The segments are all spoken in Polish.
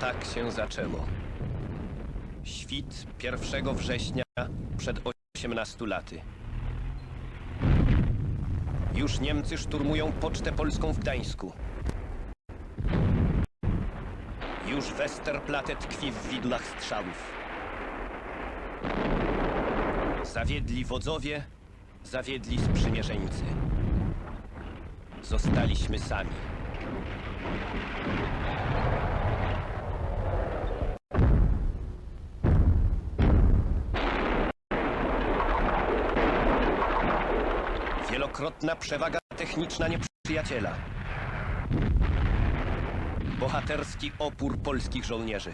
Tak się zaczęło. Świt 1 września przed 18 laty. Już Niemcy szturmują Pocztę Polską w Gdańsku. Już Westerplatte tkwi w widłach strzałów. Zawiedli wodzowie, zawiedli sprzymierzeńcy. Zostaliśmy sami. Wielokrotna przewaga techniczna nieprzyjaciela. Bohaterski opór polskich żołnierzy.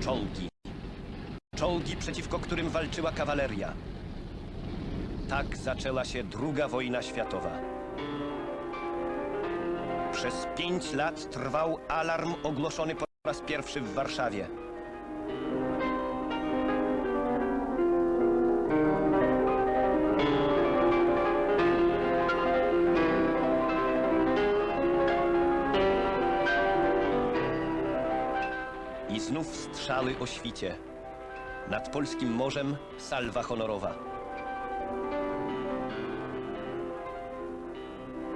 Czołgi. Czołgi, przeciwko którym walczyła kawaleria. Tak zaczęła się druga wojna światowa. Przez pięć lat trwał alarm ogłoszony po raz pierwszy w Warszawie. I znów strzały o świcie. Nad polskim morzem salwa honorowa.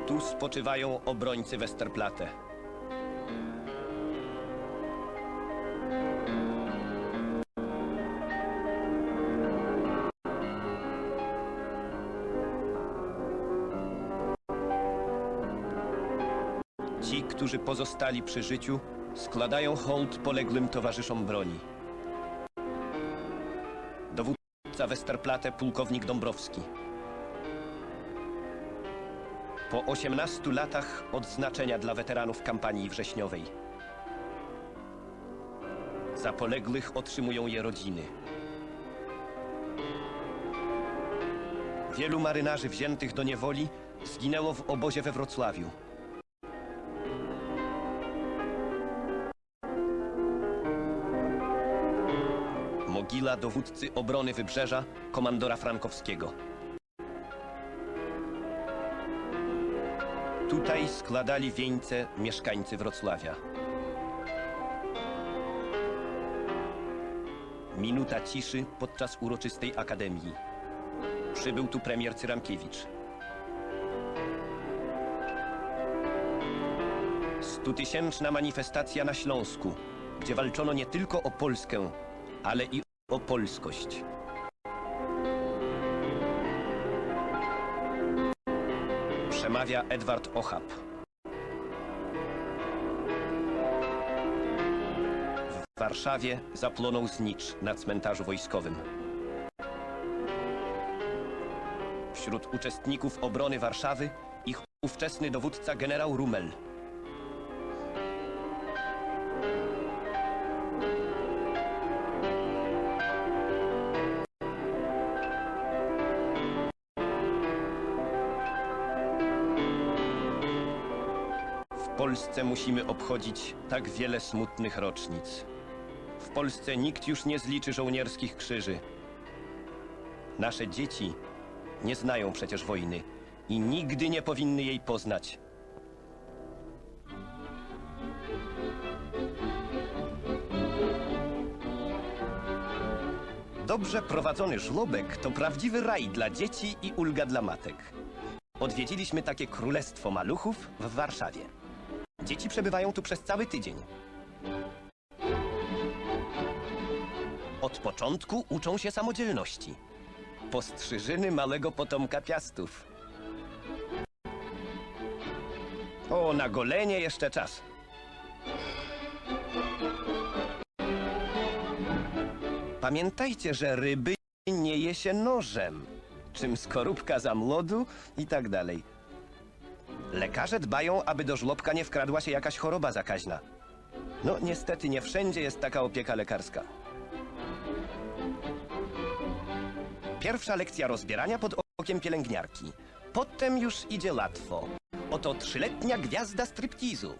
Tu spoczywają obrońcy Westerplatte. Ci, którzy pozostali przy życiu, składają hołd poległym towarzyszom broni. Dowódca Westerplatte, pułkownik Dąbrowski. Po 18 latach odznaczenia dla weteranów kampanii wrześniowej. Za poległych otrzymują je rodziny. Wielu marynarzy wziętych do niewoli zginęło w obozie we Wrocławiu. Mogila dowódcy obrony Wybrzeża, komandora Frankowskiego. Tutaj składali wieńce mieszkańcy Wrocławia. Minuta ciszy podczas uroczystej akademii. Przybył tu premier Cyramkiewicz. Stutysięczna manifestacja na Śląsku, gdzie walczono nie tylko o Polskę, ale i o polskość. Przemawia Edward Ochab. W Warszawie zaplonął znicz na cmentarzu wojskowym. Wśród uczestników obrony Warszawy ich ówczesny dowódca generał Rummel. Polsce musimy obchodzić tak wiele smutnych rocznic. W Polsce nikt już nie zliczy żołnierskich krzyży. Nasze dzieci nie znają przecież wojny i nigdy nie powinny jej poznać. Dobrze prowadzony żłobek to prawdziwy raj dla dzieci i ulga dla matek. Odwiedziliśmy takie królestwo maluchów w Warszawie. Dzieci przebywają tu przez cały tydzień. Od początku uczą się samodzielności. Postrzyżyny małego potomka piastów. O, na golenie jeszcze czas. Pamiętajcie, że ryby nie je się nożem, czym skorupka za młodu i tak dalej. Lekarze dbają, aby do żłobka nie wkradła się jakaś choroba zakaźna. No, niestety nie wszędzie jest taka opieka lekarska. Pierwsza lekcja rozbierania pod okiem pielęgniarki. Potem już idzie łatwo. Oto trzyletnia gwiazda striptizu.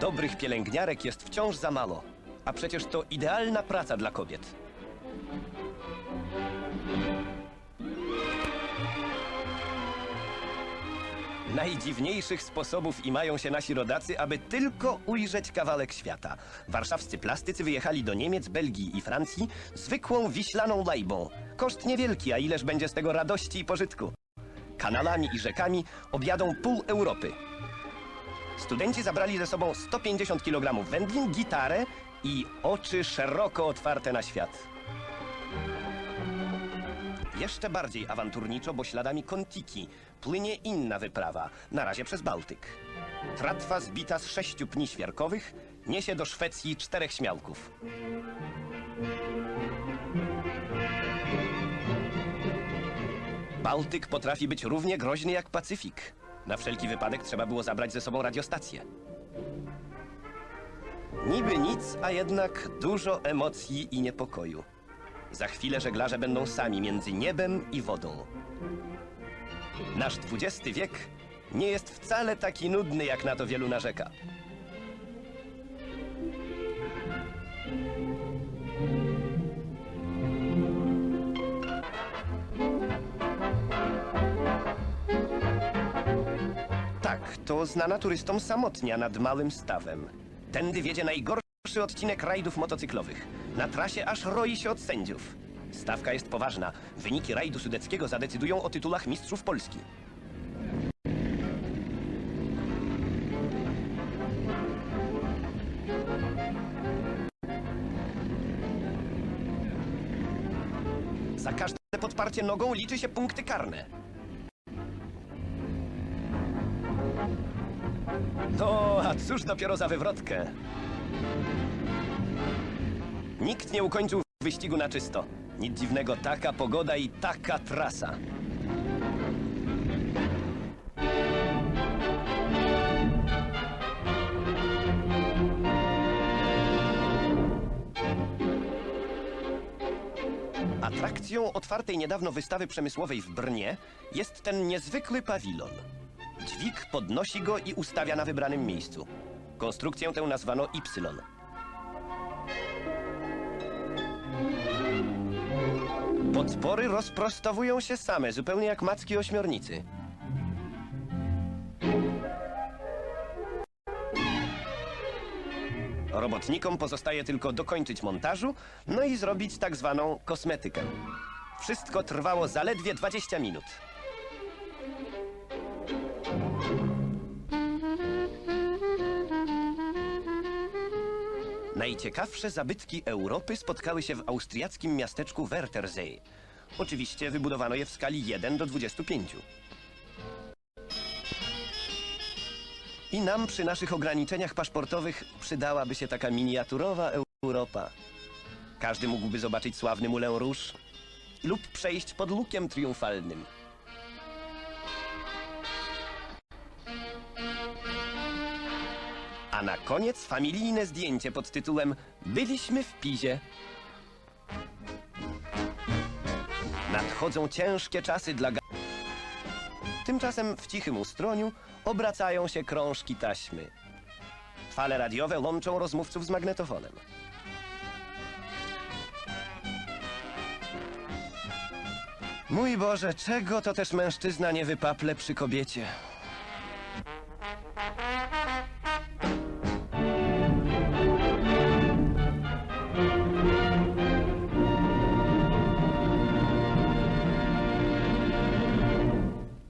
Dobrych pielęgniarek jest wciąż za mało. A przecież to idealna praca dla kobiet. Najdziwniejszych sposobów i mają się nasi rodacy, aby tylko ujrzeć kawałek świata. Warszawscy plastycy wyjechali do Niemiec, Belgii i Francji zwykłą wiślaną lajbą. Koszt niewielki, a ileż będzie z tego radości i pożytku. Kanalami i rzekami objadą pół Europy. Studenci zabrali ze sobą 150 kg wędlin, gitarę i oczy szeroko otwarte na świat. Jeszcze bardziej awanturniczo, bo śladami Kontiki płynie inna wyprawa, na razie przez Bałtyk. Tratwa zbita z sześciu pni świerkowych niesie do Szwecji czterech śmiałków. Bałtyk potrafi być równie groźny jak Pacyfik. Na wszelki wypadek trzeba było zabrać ze sobą radiostację. Niby nic, a jednak dużo emocji i niepokoju. Za chwilę żeglarze będą sami między niebem i wodą. Nasz XX wiek nie jest wcale taki nudny, jak na to wielu narzeka. To znana turystom samotnia nad Małym Stawem. Tędy wiedzie najgorszy odcinek rajdów motocyklowych. Na trasie aż roi się od sędziów. Stawka jest poważna. Wyniki rajdu sudeckiego zadecydują o tytułach mistrzów Polski. Za każde podparcie nogą liczy się punkty karne. No, a cóż dopiero za wywrotkę. Nikt nie ukończył wyścigu na czysto. Nic dziwnego, taka pogoda i taka trasa. Atrakcją otwartej niedawno wystawy przemysłowej w Brnie jest ten niezwykły pawilon. Dźwig podnosi go i ustawia na wybranym miejscu. Konstrukcję tę nazwano Y. Podpory rozprostowują się same, zupełnie jak macki ośmiornicy. Robotnikom pozostaje tylko dokończyć montażu, no i zrobić tak zwaną kosmetykę. Wszystko trwało zaledwie 20 minut. Najciekawsze zabytki Europy spotkały się w austriackim miasteczku Wörthersee. Oczywiście wybudowano je w skali 1 do 25. I nam przy naszych ograniczeniach paszportowych przydałaby się taka miniaturowa Europa. Każdy mógłby zobaczyć sławny Moulin Rouge lub przejść pod lukiem triumfalnym. A na koniec familijne zdjęcie pod tytułem Byliśmy w Pizie. Nadchodzą ciężkie czasy dla ga... Tymczasem w cichym ustroniu obracają się krążki taśmy. Fale radiowe łączą rozmówców z magnetofonem. Mój Boże, czego to też mężczyzna nie wypaple przy kobiecie?